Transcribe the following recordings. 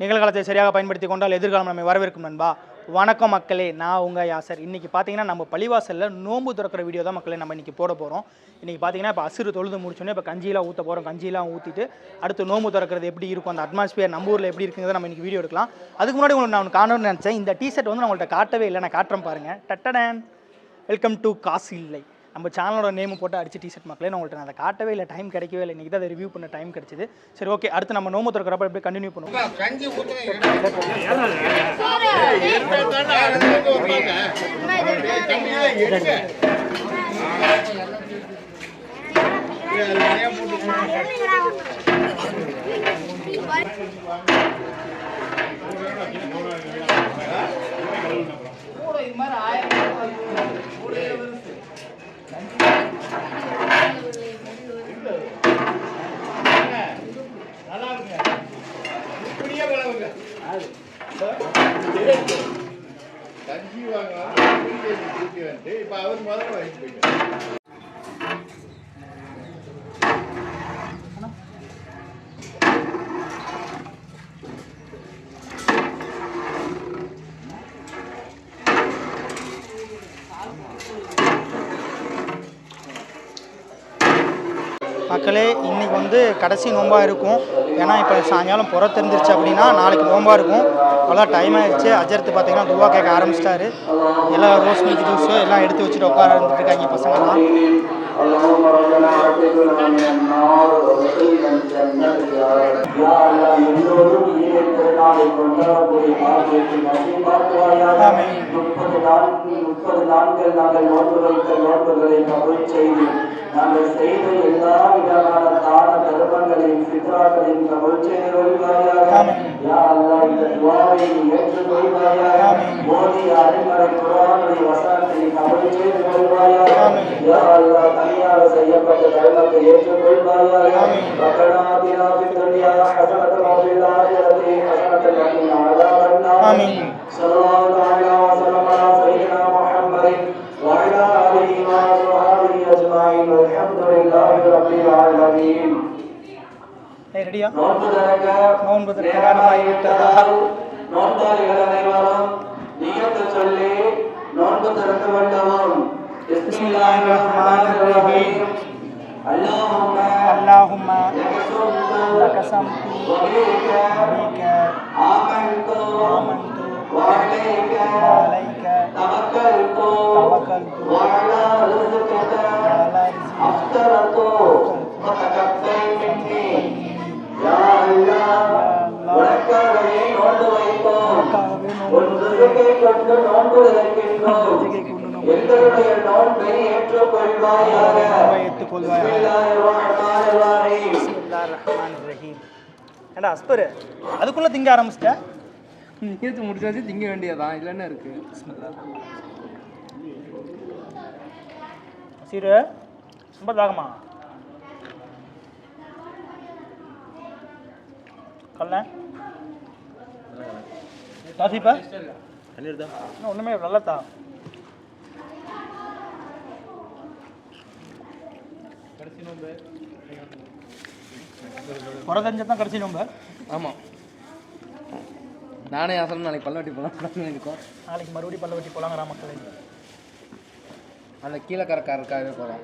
நிகழ்காலத்தை சரியாக பயன்படுத்தி கொண்டால் எதிர்காலம் நம்மை வரவேற்கும் நண்பா. வணக்கம் மக்களே நான் உங்கள் யாசர். இன்றைக்கி பார்த்தீங்கன்னா நம்ம பள்ளிவாசலில் நோன்பு திறக்கிற வீடியோ தான் மக்களே நம்ம இன்றைக்கி போட போகிறோம் இன்றைக்கி பார்த்தீங்கன்னா இப்போ அசுறு தொழுது முடிச்சோன்னே இப்போ கஞ்சியெலாம் ஊற்ற போகிறோம் கஞ்சியெலாம் ஊற்றிட்டு அடுத்து நோன்பு திறக்கிறது எப்படி இருக்கும் அந்த அட்மாஸ்பியர் நம்ம ஊரில் எப்படி இருக்குங்கிறத நம்ம இன்றைக்கி வீடியோ எடுக்கலாம். அதுக்கு முன்னாடி உங்களுக்கு நான் காணணும்னு நினச்சேன். இந்த டிஷர்ட் வந்து நான் உங்கள்கிட்ட காட்டவே இல்லை. நான் காட்டுறேன் பாருங்கள் டட்டடன். வெல்கம் டு காசு இல்லை நம்ம சேனலோட நேம் போட்டு அடிச்சு டிஷர்ட் மக்களே நான் உங்கள்கிட்ட நான் அதை காட்டவே இல்லை டைம் கிடைக்கவே இல்லை. இன்றைக்கி தான் அதை ரிவ்யூ பண்ண டைம் கிடைச்சிது. சரி ஓகே அடுத்து நம்ம நோம்பு திறக்கிறப்ப எப்படி கண்டினியூ பண்ணுவோம். கஞ்சி ஊத்துங்க. கஞ்சி வந்து இப்ப அவர் முதல்ல வாங்கிட்டு போயிட்டார். மக்களே இன்னைக்கு வந்து கடைசி நோம்பாக இருக்கும் ஏன்னா இப்போ சாயங்காலம் புற தெரிஞ்சிருச்சு அப்படின்னா நாளைக்கு நோம்பாக இருக்கும் அவ்வளோ டைம் ஆயிடுச்சு அஜர்த்து பார்த்தீங்கன்னா துவா கேட்க ஆரம்பிச்சிட்டாரு எல்லாம் ரோஸ் மில்க் ஜூஸு எல்லாம் எடுத்து வச்சுட்டு உட்கார இருந்துட்டு இருக்காங்க பசங்கலாம் اللهم ربنا اعتقنا من النار وادخلنا الجنة يا رب கொண்டாடக்கூடிய பாக்கியத்தை முப்பது நான்கு முப்பது நாட்கள் நாங்கள் நோன்பு வைத்த நோன்புகளை கபூல் செய்து நாங்கள் செய்த எல்லா விதமான करें फितरा करें कबूचे रोई माया या अल्लाह की दुआ में यज्ञ रोई माया मोदी आरे मरे कुरान में वसन के कबूचे रोई माया या अल्लाह तनिया रसैया पर कलमा के यज्ञ रोई माया पकड़ा दिना फितरिया हसनत मौला या रते हसनत मकीना आमीन सल्लल्लाहु अलैहि ஏய் ரெடியா நோன்பு திறக்க நோன்பு திறக்க நேரமாகிவிட்டதால் நோன்பாளிகள் அனைவரும் நியத்து சொல்லி நோன்பு திறக்க வேண்டவும் கொண்டு நோன்பு இருக்கின்றோம். நோன்பு எங்களுடைய நோன்பை ஏற்றுக்கொள்வாயாக. ஏண்டா அஸ்பர் அதுக்குள்ளே திங்க ஆரம்பிச்சிட்ட? நியத்து முடிச்சாச்சு திங்க வேண்டியதான் இல்லைன்னு இருக்கு? சீரு ரொம்ப தாகமா? கல்ல? தாசிப்பா இன்னும் ஒன்றுமே நல்லதா? குறை தான் கடைசி நோம்பு ஆமாம் நானே ஆசனம் நாளைக்கு பல்லவட்டி போகலாம் இருக்கோம் நாளைக்கு மறுபடியும் பல்ல வெட்டி போலாங்கிறா மக்களே. அந்த கீழக்கரக்காரருக்காகவே போகிறோம்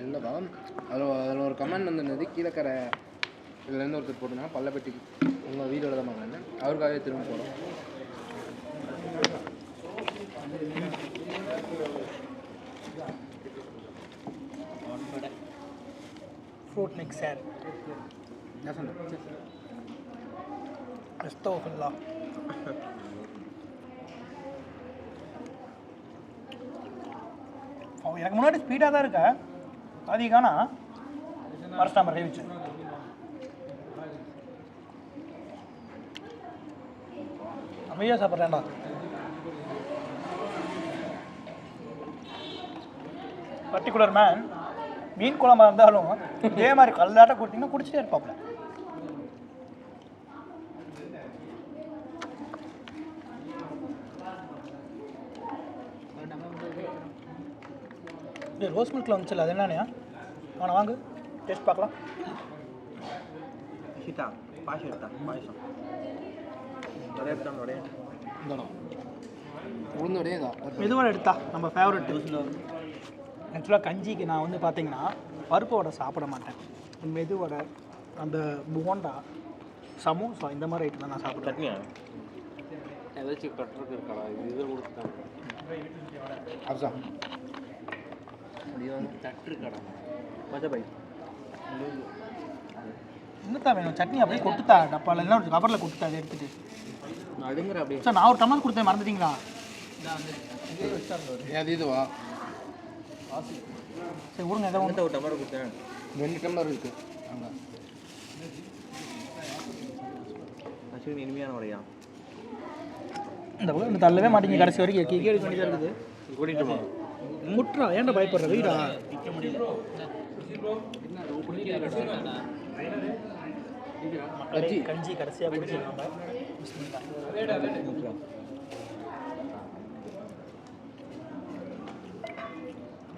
இல்லைப்பா அதில் அதில் ஒரு கமெண்ட் வந்துருந்தது கீழக்கரை இதுலேருந்து ஒருத்தர் போட்டுருந்தாங்க பல்லப்பட்டி உங்கள் வீடோட தான் வாங்கினேன் அவருக்காகவே திரும்ப போகிறோம் ஃப்ரூட் மிக்சர் என்ன சொன்னேன் அஸ்தோஃபில்லா எனக்கு முன்னாடி ஸ்பீடாக தான் இருக்க. அதிகானா மறஸ்டாம ரேவிச்சு அமைதியாக சாப்பிட்றேன்டா. பர்டிகுலர் மேன் மீன் குழம்பா இருந்தாலும் இதே மாதிரி கல்லாட்ட கொடுத்தீங்கன்னா குடிச்சிட்டே இருப்பாப்புல. இது ரோஸ் மில்கில் வந்துச்சுல அது என்னண்ணா? அவனை வாங்கு. டேஸ்ட் பார்க்கலாம். சீதா பாசி எடுத்தா பாயசம். உளுந்தோடையே தான் மெதுவடை எடுத்தா நம்ம ஃபேவரட் ஆக்சுவலாக கஞ்சிக்கு நான் வந்து பார்த்தீங்கன்னா பருப்பு வடை சாப்பிட மாட்டேன். மெதுவடை அந்த போண்டா சமோசா இந்த மாதிரி ஐட்டம் தான் நான் சாப்பிடுவேன். ஏதாச்சும் கட்டுறதுக்கு இருக்காடா இது இதில் கொடுத்துட்டாங்க அப்சா. தட்டு இருக்காடா மஜா பை என்னத்தான் வேணும்? சட்னி அப்படியே கொட்டுத்தா டப்பாவில் ஒரு கவரில் கொட்டுத்தா அதை எடுத்துட்டு. நான் அடுங்கிற அப்படியே. சார் நான் ஒரு டம்ளர் கொடுத்தேன் மறந்துட்டீங்களா? அது இதுவா? சரி விடுங்க ஏதோ ஒன்று ஒரு டம்ளர் கொடுத்தேன்? ரெண்டு டம்ளர் இருக்கு. அங்கே. அஸ்வின் இனிமையான வடையா இந்த பக்கம் இந்த தள்ளவே மாட்டேங்க கடைசி வரைக்கும் கீழே எடுக்க வேண்டியதாக இருக்குது. கூட்டிகிட்டு முட்டுறா ஏன்டா பயப்படுற? வீடா? கஞ்சி. கஞ்சி கடைசியாக குடிச்சிருக்காங்க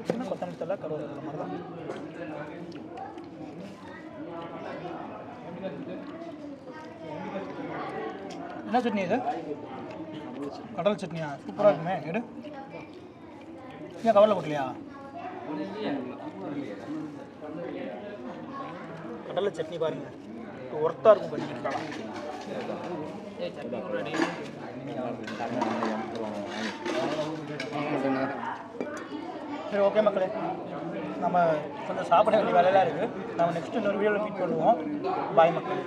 சின்ன கொத்தமல்லி தலை கருவேப்பிலை மாதிரி தான் என்ன சட்னி இது? கடல் சட்னியா? சூப்பராக இருக்குமே எடு. ஏன் கவரில் போட்டலையா கடலை சட்னி பாருங்க ஒர்த்தாக இருக்கும் பண்ணிக்கலாம் சரி ஓகே மக்களே. நம்ம கொஞ்சம் சாப்பிட வேண்டிய வேலையெல்லாம் இருக்குது நம்ம நெக்ஸ்ட் இன்னொரு வீடியோவில் மீட் பண்ணுவோம். பாய் மக்களே.